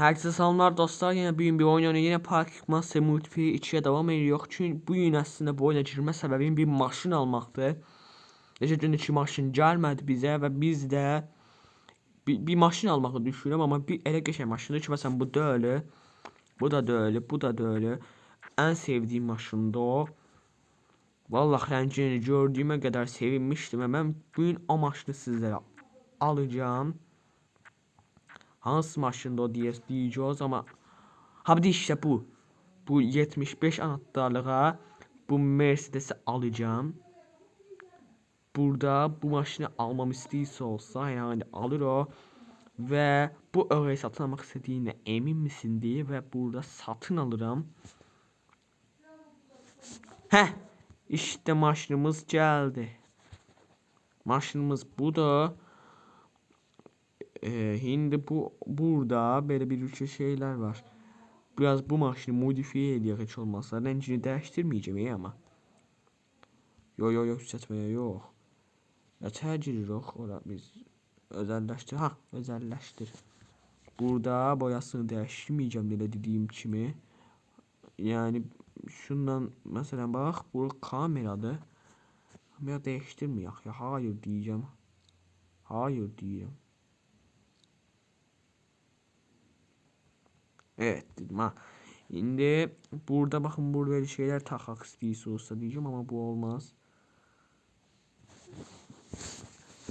Herkese selamlar dostlar. Yine bugün bir oyun oynuyor. Yine Park Master Multiplayer 2'ye devam ediyor. Çünkü bu gün aslında bu oyuna girme sebebim bir maşın almaktı. Necə iki maşın gəlmədi bizə və biz də bir, bir maşın almağı düşünürəm amma bir elə qəşəng maşındır ki, məsələn bu deyil. Bu da deyil, bu da deyil. Ən sevdiyim maşındır o. Vallahi rəngini gördüyümə qədər sevinmişdim və mən bu gün o maşını sizlərə alacağım. Hansı maşında o diye diyeceğiz ama ha işte bu. Bu 75 anahtarlığa bu Mercedes'i alacağım. Burada bu maşını almam istəyirsə olsa yani alır o. Ve bu öyle satın almak istediğine emin misin diye ve burada satın alırım. Heh işte maşınımız geldi. Maşınımız bu da. Ee, şimdi bu burada böyle bir üçü şeyler var. Biraz bu maşını modifiye ediyor hiç olmazsa. Rengini değiştirmeyeceğim iyi ama. Yo yo yo yükseltmeye yok. Ya tercih yok. Ora biz özelleştir. Ha özelleştir. Burada boyasını değiştirmeyeceğim dedi dediğim kimi. Yani şundan mesela bak bu kameradı. Kamera değiştirmiyor ya hayır diyeceğim. Hayır diyeceğim. Evet dedim ha. Şimdi burada bakın burada böyle şeyler takak istiyse olsa diyeceğim ama bu olmaz.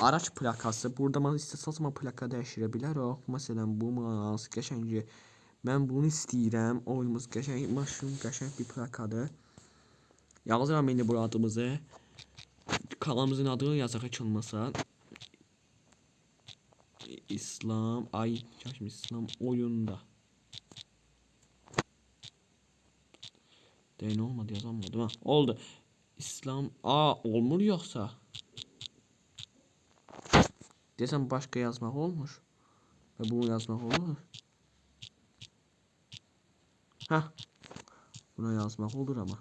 Araç plakası. Burada bana istesem plaka değiştirebilir o. Mesela bu mas geçence ben bunu istəyirəm. Oyunumuz qəşəng maşın qəşəng bir plakadır. Yazıram indi bu adımızı. Kanalımızın adını yazaq heç olmasa. İslam ay şimdi İslam oyunda. Değil olmadı yazamadım ha. Oldu. İslam a olmur yoksa. Desem başka yazmak olmuş. Ve bunu yazmak olur. Ha. Buna yazmak olur ama.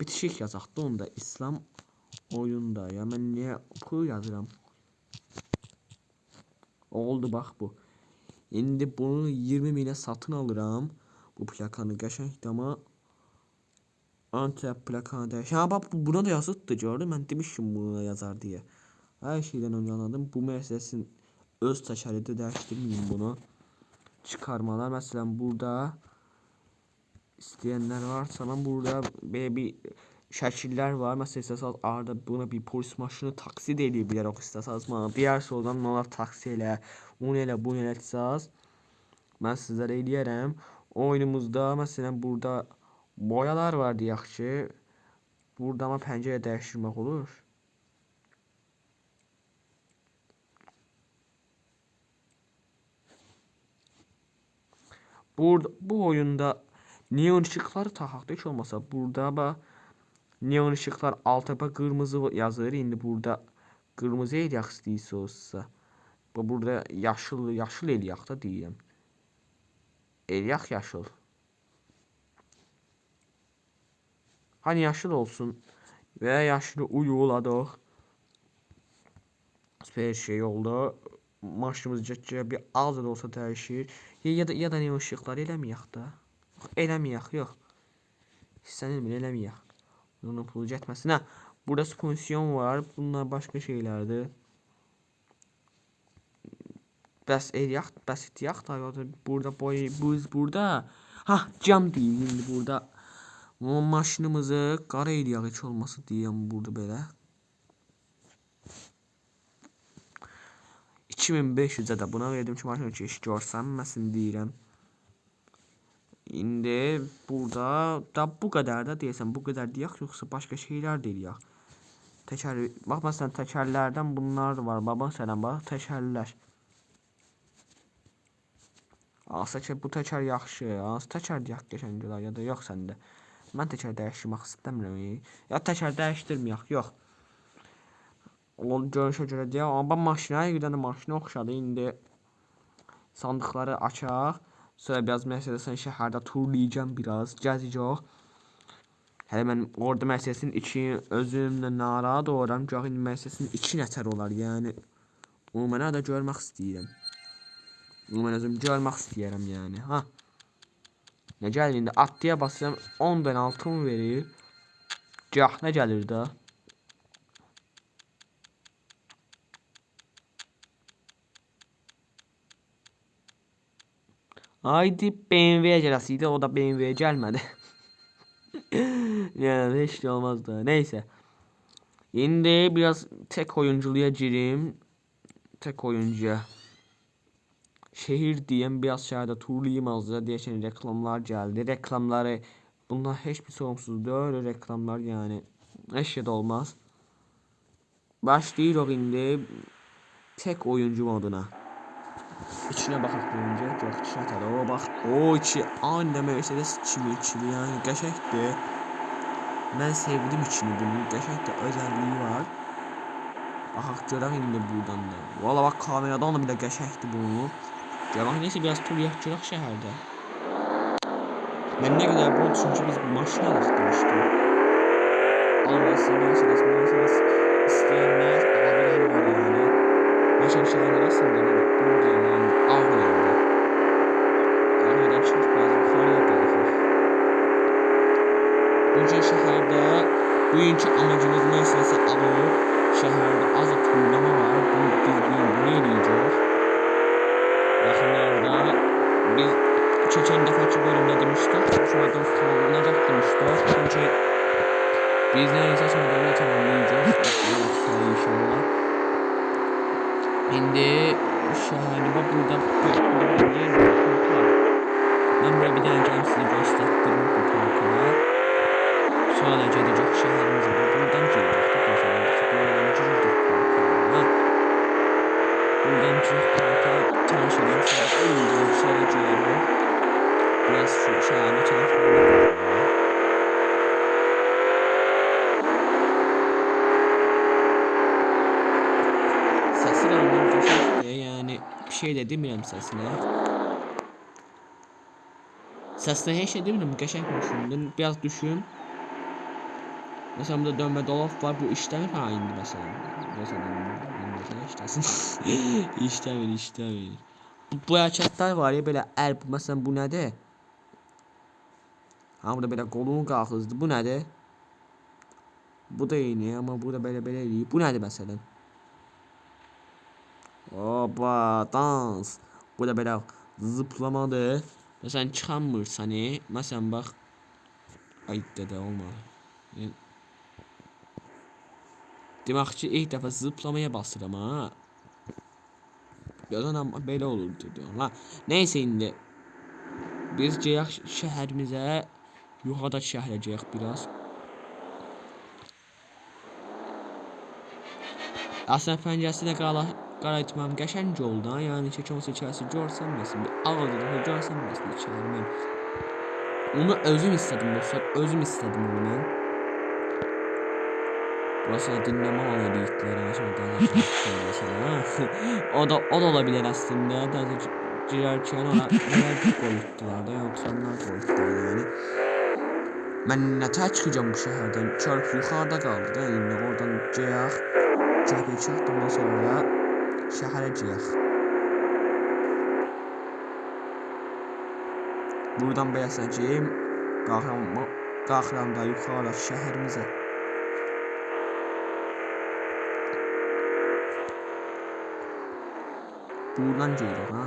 Bitişik yazaq da onda İslam oyunda. Ya ben niye pul yazıram? Oldu bak bu. Şimdi bunu 20 mine satın alıram. Bu plakanı qəşəngdir ama Antep plakanı değiş. Ha bak bu- buna da yazıttı gördüm. Ben demişim buna yazar diye. Her şeyden önce anladım. Bu Mercedes'in öz teşerrüde değiştirmeyeyim bunu. Çıkarmalar mesela burada isteyenler varsa ben burada böyle bir şəkillər var. Məsələn, istəsəz arada buna bir polis maşını taksid edə bilərək istəsəz mənə. Digər soldan mənə taksi elə, onu elə, bunu elə etsəz. Mən sizlərə eləyərəm. Oyunumuzda məsələn burada boyalar var deyək ki, burada amma pəncərə dəyişdirmək olur. Burada bu oyunda neon ışıkları takaq heç olmasa burada bax neon ışıklar alta kırmızı yazır. İndi burada kırmızı eləyək istəyirsə olsa. Bu burada yaşıl yaşıl eləyək da deyirəm. Eləyək yaşıl. Hani yaşıl olsun ve yaşlı uyuladıq. Süper şey oldu. Maşınımız cəccə bir az da olsa dəyişir. Ya, ya da ya da neon ışıqlar eləməyək də. Eləməyək, yox. İstənilmir, eləməyək. Bunun pulu getməsin. Ha, burada sponsiyon var. Bunlar başqa şeylərdir. Bəs eləyək, bəs etəyək da burada boy buz burada. Ha, cam deyil indi burada. O maşınımızı qara eləyək heç olmasa deyəm burada belə. 2500'e de buna verdim ki maşın çeşit görsənməsin deyirəm. İndi burada da bu kadar da deyəsən bu kadar deyək yoxsa başqa şeylər deyək. Təkər bax məsələn təkərlərdən bunlar da var. Baba sələm bax təkərlər. Alsa ki bu təkər yaxşı. Alsa təkər deyək qəşənglər ya da yox səndə. Mən təkər dəyişmək istəmirəm. Ya təkər dəyişdirməyək, yox. O görüşə görə deyə amma maşına bir dənə maşına oxşadı. İndi sandıqları açaq. Sonra biraz Mercedes-in şəhərdə turlayacağım biraz. Hələ mən orada Mercedes-in içi özümlə narahat oluram. İndi Mercedes-in içi nətər olar, yəni O mənə də görmək istəyirəm. O mən özüm görmək istəyirəm yəni. Ha. Nə gəlir indi atlıya basıram 10 dənə altın verir. Cah nə gəlir də? Haydi BMW gelesiydi o da BMW gelmedi. yani hiç de olmazdı. Neyse. Şimdi biraz tek oyunculuğa gireyim. Tek oyuncuya. Şehir diyeyim biraz şehirde turlayayım azca diye şimdi reklamlar geldi. Reklamları bunlar hiçbir sorumsuz değil reklamlar yani. Eşya olmaz. Başlayırıq indi tek oyuncu moduna. İçine baxaq bir öncə. Yox, içinə tələ. O bax. O içi aynı Mercedes kimi içi yəni qəşəngdir. Mən sevdim içini bunun. Qəşəng də özəlliyi var. Baxaq görək indi buradan da. Valla bax kameradan da bir də qəşəngdir bu. Görək neysə biraz tur yapacaq şəhərdə. Mən nə qədər bu çünki biz bu maşını alaq demişdik. Almasın Mercedes, Mercedes isteyenler alabilen var yani. Maşın şehir arasında burada yani Ağrı'ydı. Ağrı'dan çıkıp biraz yukarıya kalkır. Bunca şehirde bugünkü amacımız Mercedes'i alır. Şehirde az da turlama var. Bunu biz bunu, bunu eləyəcək. Yaxınlarda biz keçən dəfəki bölümdə demişdik. Şuradan salınacaq demişdik. Çünki biz neredeyse sonunda tamamlayacağız. Sonra inşallah. Şimdi şahane bak burada. Ben buraya bir gelip size gösterdim bu parkına. Sonra gelecek şehrimize de buradan. Mesela buradan girecek parkına. Buradan girecek parka tanış edelim. Sonra önce sonra girelim. Biraz şu şahane tarafına Sesi de ondan köşekte yani bir şey de demirəm səsinə. Səsinə heç şey demirəm, qəşəng maşındır. Biraz düşün. Mesela burada dönmə dolab var, bu işləmir ha indi məsələn. Məsələn, indi işləsin. işləmir, işləmir. Bu, bu hərəkətlər var ya belə əl, bu məsələn bu nədir? Ha burada belə qolunu qalxızdı. Bu nədir? Bu da eyni, amma burada belə belə eləyib. Bu nədir məsələn? Oba dans. Bu da belə zıplamadır. Məsələn çıxanmırsan, e? Məsələn bax. Ay dədə olmadı. Demək ki, ilk dəfə zıplamaya basıram ha. Yazan amma belə olur dedim. Ha, neysə indi. Biz cəyək şəhərimizə yuxarıda şəhərəcəyik biraz. Aslında pəncərəsinə qala qara etməm qəşəng oldu ha. Yəni ki, kimsə içərisi görsənməsin. Bir ağıllı da görsənməsin içəri mən. Onu özüm istedim dostlar. Özüm istedim onu ben. Burası da dinleme alanı mesela. o da o da olabilir aslında. Daha da girerken ona neler koyuttular da ya oturanlar koyuttular yani. Ben nete çıkacağım bu şehirden? Çarp yukarıda kaldı da yine oradan ceyah. Cəhbə çıxdıqdan sonra girək. Buradan beləsəcəyim. Qalxıram, qalxıram da yuxarı şəhərimizə. Buradan gelirik ha.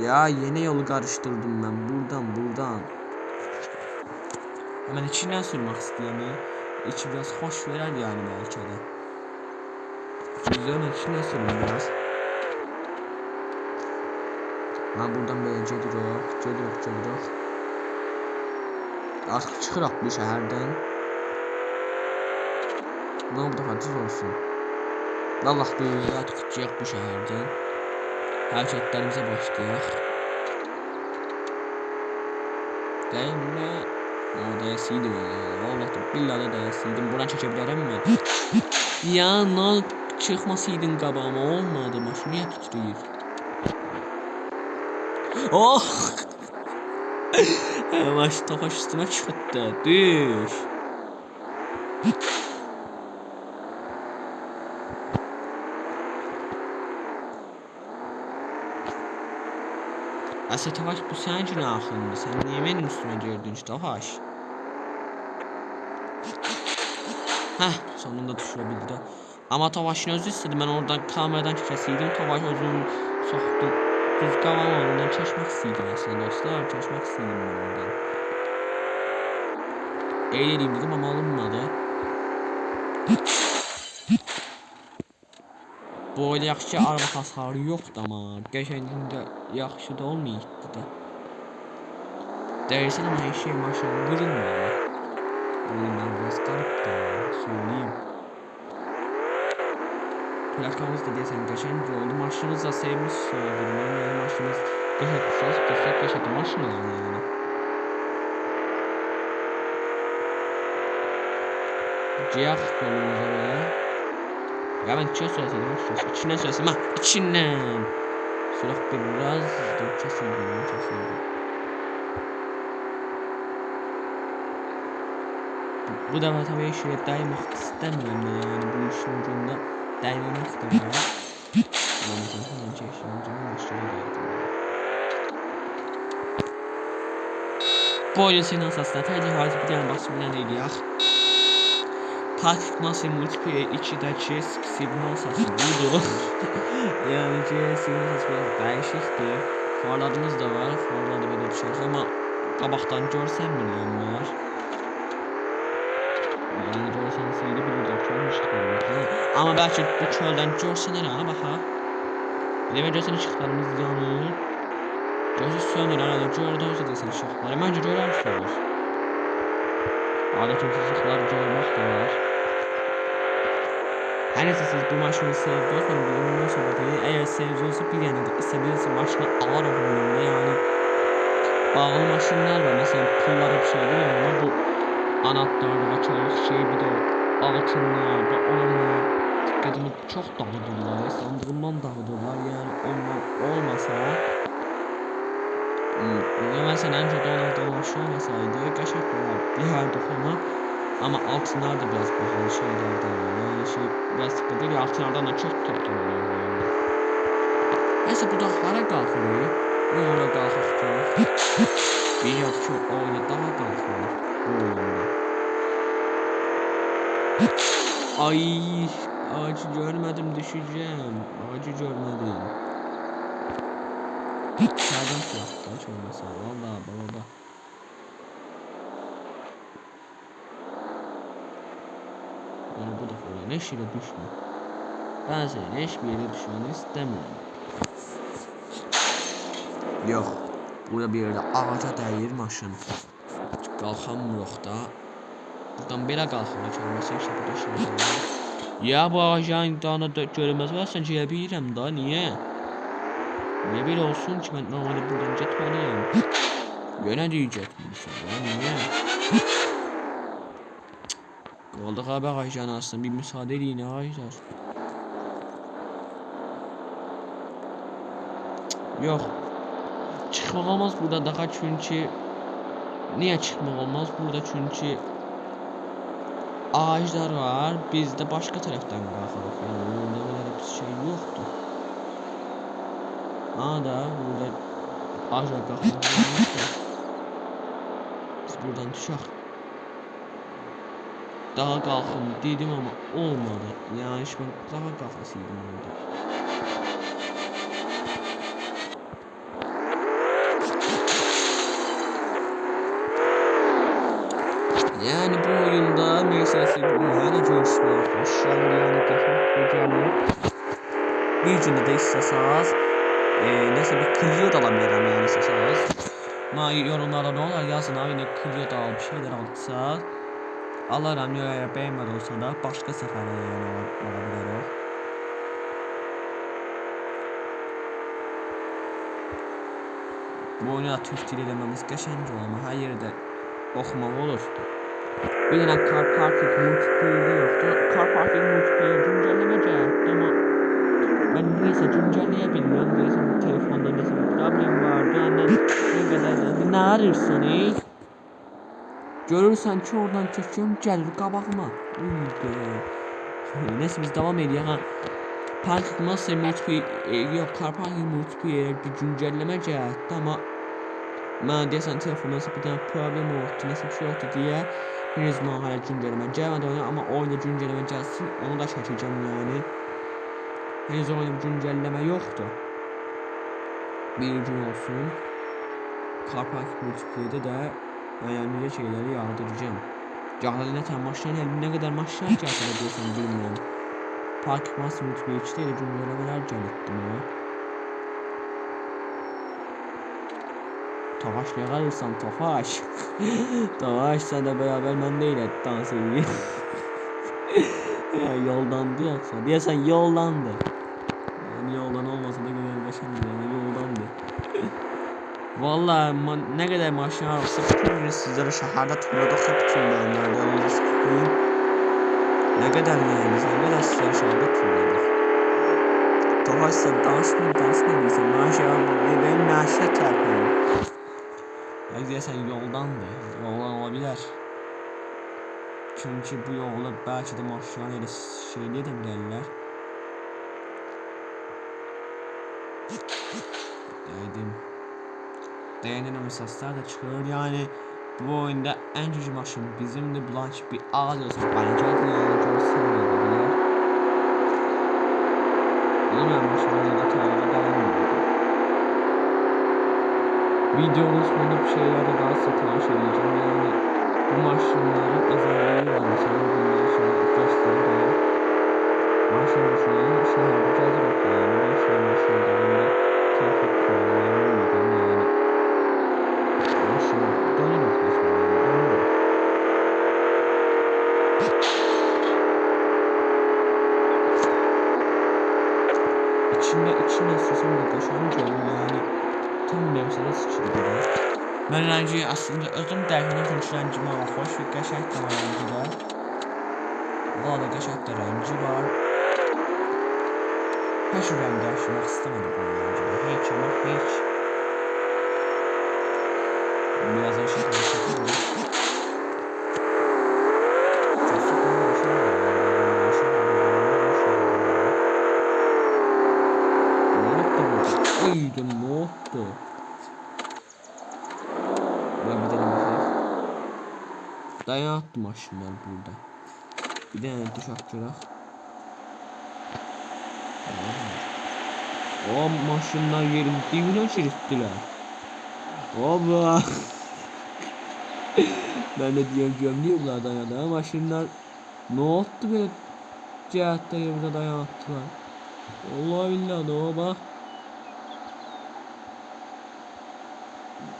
Ya yeni yolu karıştırdım ben. Buradan buradan. Hemen içinden sürmek istiyorum ya. İçi biraz hoş verer yani belki de. Güzel içinden sürün biraz. Ha buradan böyle gedirik, gedirik, gedirik. Artık çıxıraq bu şəhərdən. Ne oldu hadiz olsun. Allah duyuyor artık çıkacaq bu şəhərdən. Hərəkətlərimizə başlayaq. Dəymə. O dəyəsiydim ya. Vallahi billahi dəyəsiydim. Buradan çəkə bilərəm mən. ya nə Çıkmasaydın kabağıma olmadı maşu. Niye titriyor? Oh! Maş tapaş üstüme çıktı. Düş. Asya Tavaş bu sen günahındı. Sen niye benim üstüme girdin Tavaş? Heh sonunda düşürebildi. Ama Tofaş'ın özü istedi. Ben oradan kameradan kesiydim. Tofaş özünü soktu. Düz kavam ondan çeşmek isteydim aslında dostlar. Çeşmek isteydim ben oradan. Eğleneyim dedim ama alınmadı. Bu öyle yaxşı araba hasarı yoxdur amma. Qəşəngində yaxşı da olmayıbdı da. Dəyirsən amma hər şey maşın qırılmır. Bunlar biraz qarıb da, söyleyeyim. Plakamız da deyəsən qəşəng oldu. Maşınımız da sevmiş söyledim. Yəni maşınımız qəşəng qısas, qəşəng qəşəng maşın olur yəni. Ciyaq yolumuza belə. Ya ben içine söyleseydim açıkçası. İçinden söylesem ha. İçinden. Sürat biraz da kesildi. Kesildi. Bu, bu defa tabii şöyle daymak istemiyorum da yani bu işin ucunda daymamak da var. Yani zaten önce ucunda başlayı geldim. Bu oyun senin asasında tercih hazır bir tane basımdan ya. Taktik Master Multiplayer 2'deki signal sası budur. yani ki signal sası biraz değişikti. Farlarımız da var. Farlar da böyle düşer ama qabaqdan görsən milyonlar. Yani görsən seyri bilirlər ki onun ışıqlarımız. Ama belki bu çöldən görsənlər ha baxa. Demə görsən ışıqlarımız yanır. Gözü sönür arada gördünüz desən ışıqları. Məncə görərsiniz. Adətən ışıqları görmək də var. Her neyse siz bu maşını sevdiniz ama bundan sonra değil. Eğer sevdiğiniz bir yani istediğiniz maşını alır oyununda yani bağlı maşınlar var. Mesela pullara bir şey değil ama bu anahtarlığa çok şey bir de o altınlarda onlar dikkatimi çok dağıdırlar. Sandığımdan dağıdırlar yani onlar olmasa ya mesela en çok onlardan maşın olmasaydı gerçekten bir her dokuma ama altınlar da biraz pahalı şeylerden yani şey biraz sıkıntı değil altınlardan da çok toplanıyor yani. Neyse bu da hara kalkıyor. Bu yola kalkacak. Bir yıl çok oyunu daha kalkıyor oyunda. Ay ağacı görmedim düşeceğim. Ağacı görmedim. Sağdan silah hiç olmasa baba baba. Yani bu defa öyle neşire düşme. Ben seni hiçbir yere düşmeni istemiyorum. Yok. Burada bir yerde ağaca değir maşın. Qalxamırıq da. Buradan belə qalxmaq olmasa işte olur. Ya bu ağacın dana görünməz varsa gelə bilirəm da, niyə? Niyə belə olsun ki, mən normalde buradan getməliyəm? Yenə deyəcəkmişsən, ya niyə? Qaldıq abi ağacın arasında bir müsaade eləyin ağaclar. Yok. Çıxmaq olmaz burada daha çünkü Niye çıkmaq olmaz burada çünkü ağaçlar var. Biz de başka taraftan qalxırıq. Yəni burada belə bir şey yoxdur. Aa da burada ağaçlar qalxırıq. Biz buradan düşək. Daha qalxın dedim ama olmadı. Yani iş ben daha qalxasıydım orada. Yani bu oyunda mesela yani coşma, aşağı yani qəşəng Bir gündə də istəsəz, e, nəsə bir Clio da ala bilərəm yəni istəsəz. Ma yorumlara nə olar yazın abi nə Clio da al bir şeylər aldısa. Alaram ya ya bəyənmədi olsa da başqa səfərə yəni ala, ala bilərəm. Bu oyunu da Türk dili eləməmiz qəşəng olur amma hər yerdə oxumaq olur. Bir tane car parking multiplayer'de yoktu. Car parking multiplayer güncelleme geldi ama ben neyse güncelleyebilmiyorum. Neyse bu telefonda neyse bir problem vardı. Annen ne kadar ne arıyorsun ey? Görürsen ki oradan çekiyorum gelir qabağıma. Uydu. Neyse biz devam edelim ha. Parking Master multiplayer e, yok Car Parking multiplayer bir güncelleme cəhətdə amma mən deyəsən telefonda bir dənə problem oldu, nəsə bir şey oldu deyə henüz mən hələ güncəlləmə gəlmədi ona amma oyuna güncəlləmə gəlsin onu da çəkəcəm yəni. Henüz oyuna güncəlləmə yoxdur. Bir gün olsun. Car Parking multiplayer'də də önemli şeyləri yağdıracağım. Cahil ne tam maçların ne kadar maçlar cahil ediyorsan bilmiyorum. Park Master Multiplayer 2'de de güncellemeler ettim ama. Tofaş ne kalırsan Tofaş. Tofaş de beraber ben et dans edeyim. ya yoldandı yoksa. Diye sen yoldandı. Yani yoldan olmasa da güzelleşemez yani yoldandı. Vallahi ma- ne kadar varsa bütün gün sizlere şehirde hep bütün beğenlerde yalnız koyun. Ne kadar biz ne kadar sizlere şehirde turladık. Tofaş sen dans mı dans mı diyorsun? Maşallah benim naşe terpiyim. Ya diye sen yoldandı. Yoldan olabilir. Çünkü bu yolda belki de maşınlar öyle şeyliye de gelirler. Dedim. Dayanılan sesler de çıkıyor yani bu oyunda en cici maşın bizim de Blanche bir ağ diyorsun bence hadi yani görsün dediler. Bilmiyorum maşınlarda da tarihe dayanmıyordu. Videonun sonunda bir şeyler de daha tanış edeceğim yani bu maşınların özelliği var aslında özüm rəngim var, xoş və qəşəng də var. Valla da qəşəng də rəngi var. Heç rəng dəyişmək istəmədim bu rəngidə. Heç ama heç. Birazdan şəkil çəkəcəm. Sesi falan bir şey var yani, böyle bir şey var, böyle bir şey var. Ne oldu burada? Ay de ne oldu? Ben bir tane bakayım. Dayan attım maşından burada. Bir tane duş atacak. O maşınlar yerin dibine çiriktiler. Oba. ben de diyorum gömlüyor bunlar dayadı maşınlar. Ne oldu böyle cihatta yerimize dayan attılar. Allah billahi ne o bak.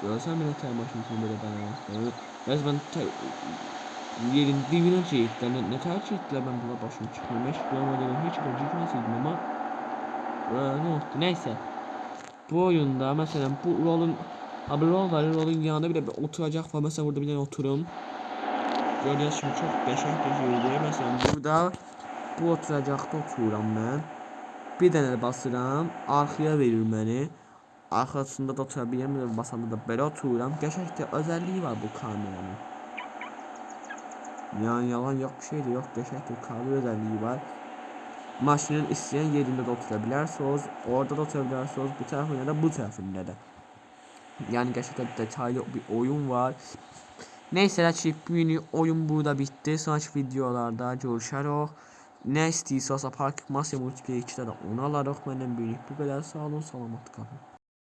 Görsen bile ter başımsın böyle dayan attılar. Resmen. Yerin dibine çektiler. Ne, ne ter çektiler ben buna başım çıkmıyor. Hiç görmedim. Hiç acıkmasıydım ama. Ee, ne oldu? Neyse. Bu oyunda mesela bu rolün rol var. Rolün yanında bile bir oturacak var. Mesela burada bir tane oturum. Gördüğünüz şimdi çok beşer şeydi. Mesela burada bu oturacakta otururam ben. Bir tane basıram. Arkaya verir beni. Arkasında da oturabilirim. Bir basanda da böyle otururam. Gerçekten özelliği var bu kameranın. Yani yalan yok bir şey de yok. Gerçekten kamera özelliği var. Maşının isteyen yerinde de oturabilirsiniz. Orada da oturabilirsiniz. Bu tarafında da bu tarafında da. Yani gerçekten detaylı bir oyun var. Neyse Rakip mini oyun burada bitti. Sonraki videolarda görüşürüz. Ne istiyorsa Park Masya Multiplayer 2'de de onu alırıq. Məndən böyük bu qədər. Sağ olun, salamat qalın.